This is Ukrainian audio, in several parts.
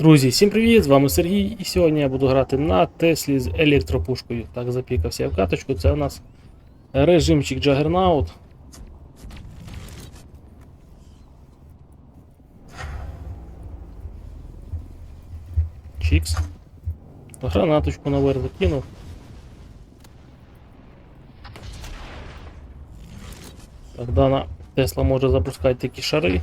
Друзі, всім привіт! З вами Сергій, і сьогодні я буду грати на Теслі з електропушкою. Так, запікався я в каточку. Це у нас режимчик Juggernaut. Чікс. Гранаточку наверх закинув. Так, дана Тесла може запускати такі шари.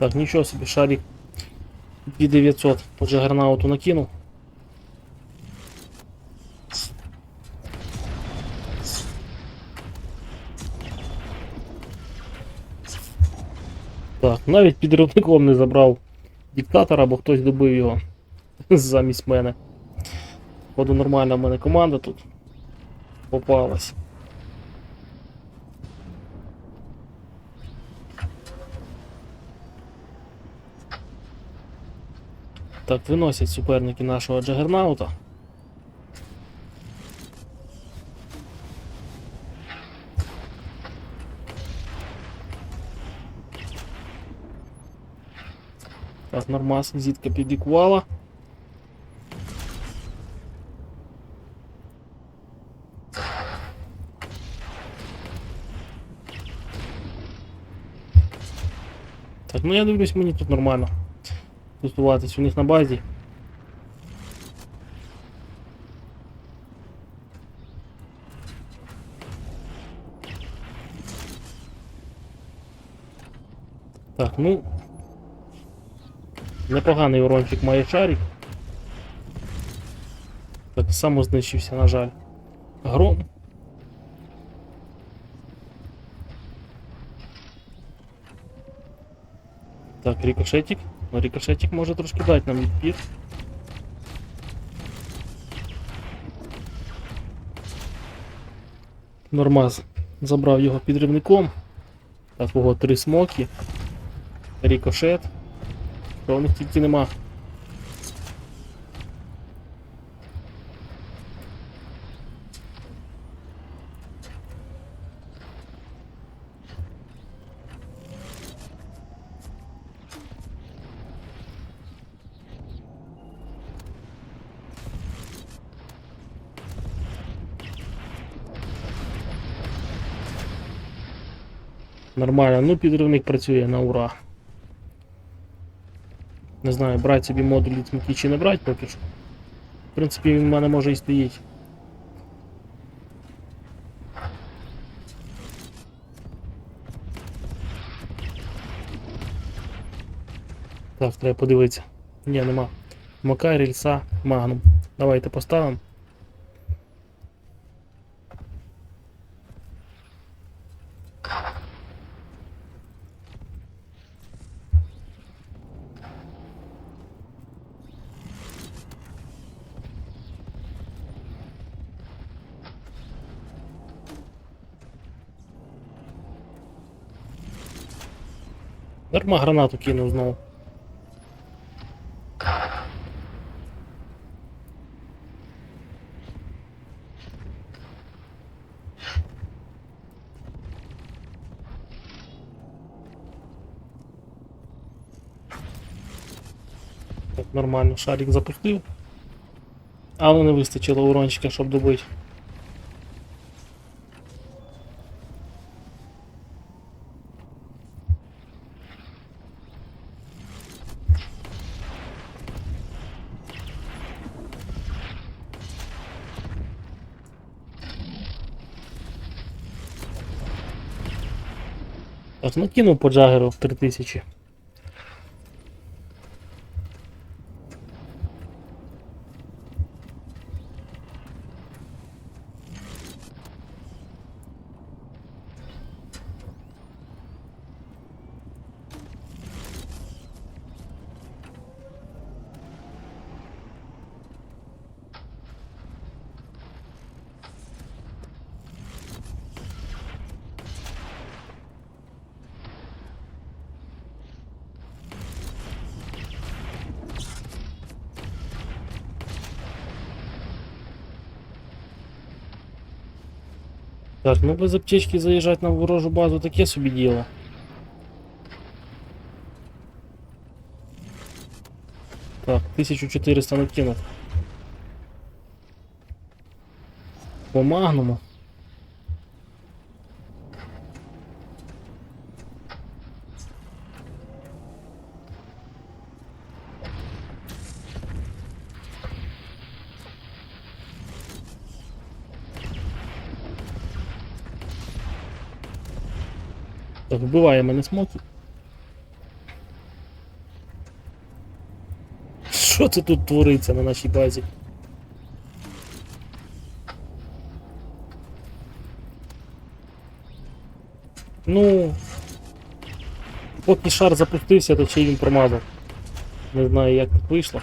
Так, нічого собі, шарик 2900 по джагернауту накинув. Так, навіть підривником не забрав диктатора, бо хтось добив його замість мене. Походу нормальна в мене команда тут попалась. Так, виносять суперники нашого джагернаута. Так, нормас, зітка підлікувала. Так, ну я дивлюсь, мені тут нормально тусуватись у них на базі. Так, ну. Непоганий урончик має шарик. Так само знищився, на жаль. Гром. Так, рикошетик. Ну, рикошетик може трошки дати нам відпір. Нормаз забрав його підривником. Так, ого, три смоки. Рикошет. Що у них тільки нема. Нормально, ну підривник працює на ура. Не знаю, брати собі модуль від смоки чи не брати поки що. В принципі, він в мене може і стоїть. Так, треба подивитися. Ні, нема. Мака, рельса, магнум. Давайте поставимо. Дарма гранату кинув знову. Так, нормально, шарик запустив. Але не вистачило урончика, щоб добити. Так, накинув по джагеру в 3000. Так, ну без аптечки заїжджати на ворожу базу таке собі діло. Так, 1400 накинув. По магнуму. Так, вбиває мене смоки. Що це тут твориться на нашій базі? Ну. Поки шар запустився, то й він промазав. Не знаю, як так вийшло.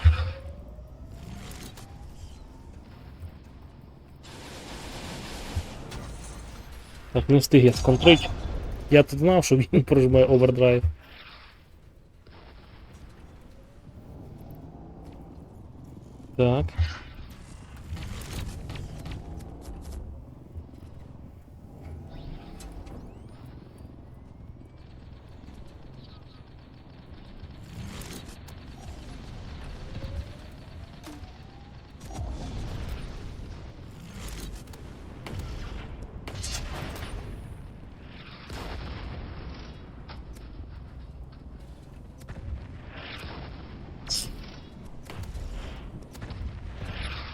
Так, не встиг я сконтрить. Я тут знав, що він прожме овердрайв. Так.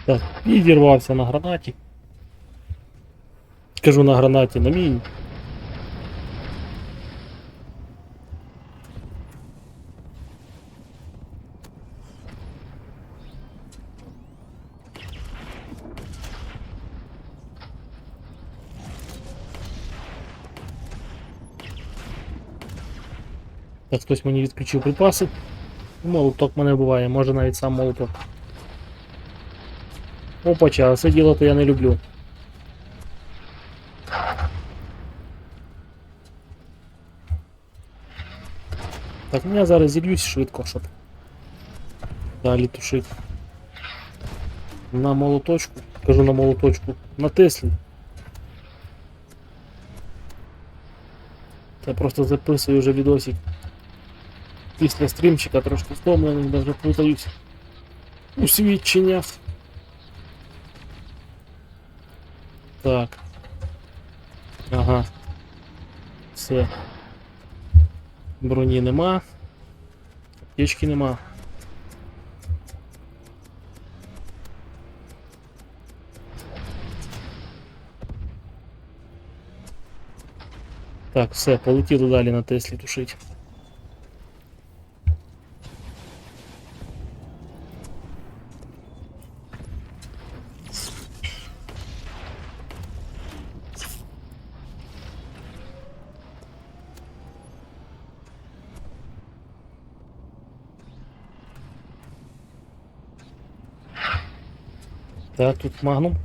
Так, підірвався на гранаті. Кажу на гранаті, на міні. Так, хтось мені відключив припаси. Молоток мене буває, може навіть сам молоток. Опача, а це діло то я не люблю. Так, ну я зараз зільюсь швидко, щоб далі тушити. На молоточку, кажу на молоточку, на Теслі. Я просто записую вже відосик. Після стрімчика трошки втомлений, даже плутаюсь. У свідчення. Так. Ага. Все. Броні нема. Аптечки нема. Так, все, полетіли далі на Теслі тушить. Так, тут магнум.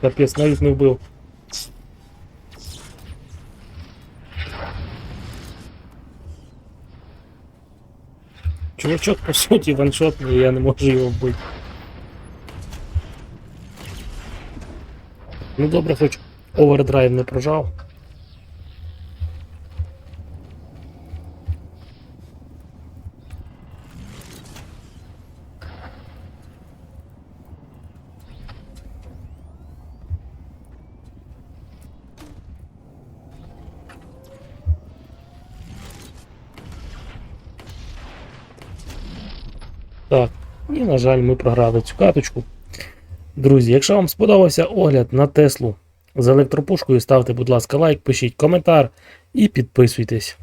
Капець, навіть не вбив. Чувачок, по суті, ваншотний, я не можу його вбити. Ну добре, хоч овердрайв не прожав. Так, і на жаль, ми програли цю каточку. Друзі, якщо вам сподобався огляд на Теслу з електропушкою, ставте, будь ласка, лайк, пишіть коментар і підписуйтесь.